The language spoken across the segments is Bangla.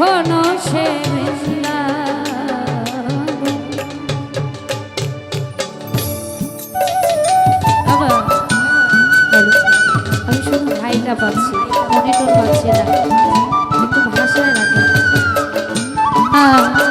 এখনও সে আমি শুধু ভাইটা পাচ্ছি মনিটর পাচ্ছি না একটু ভাষায় রাখি। হ্যাঁ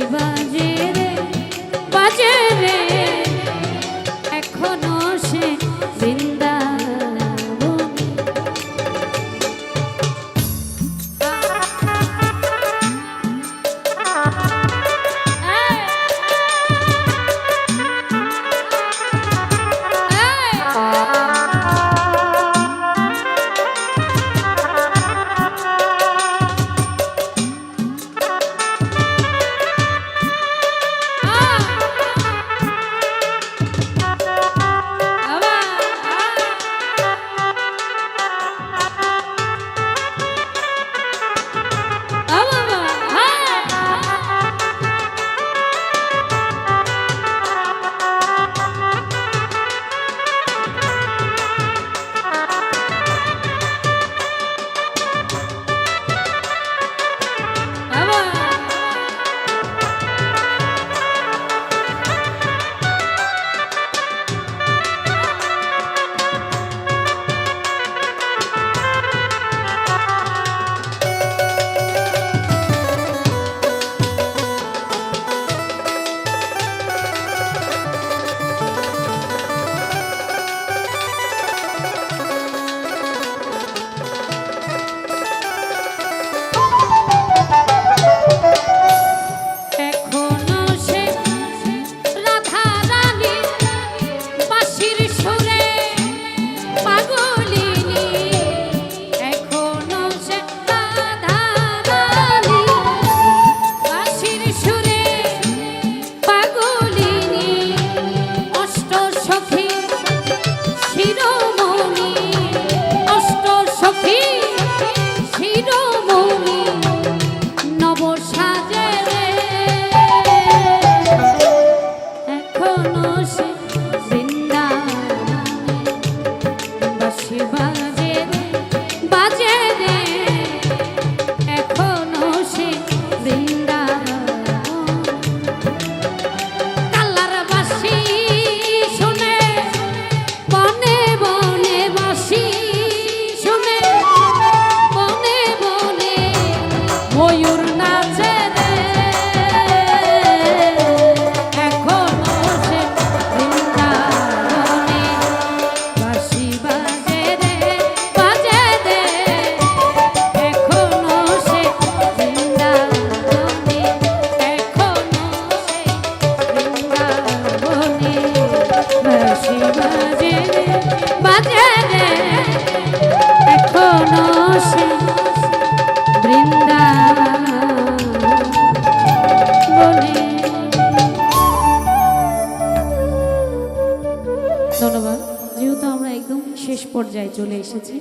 divine. চলে এসেছি।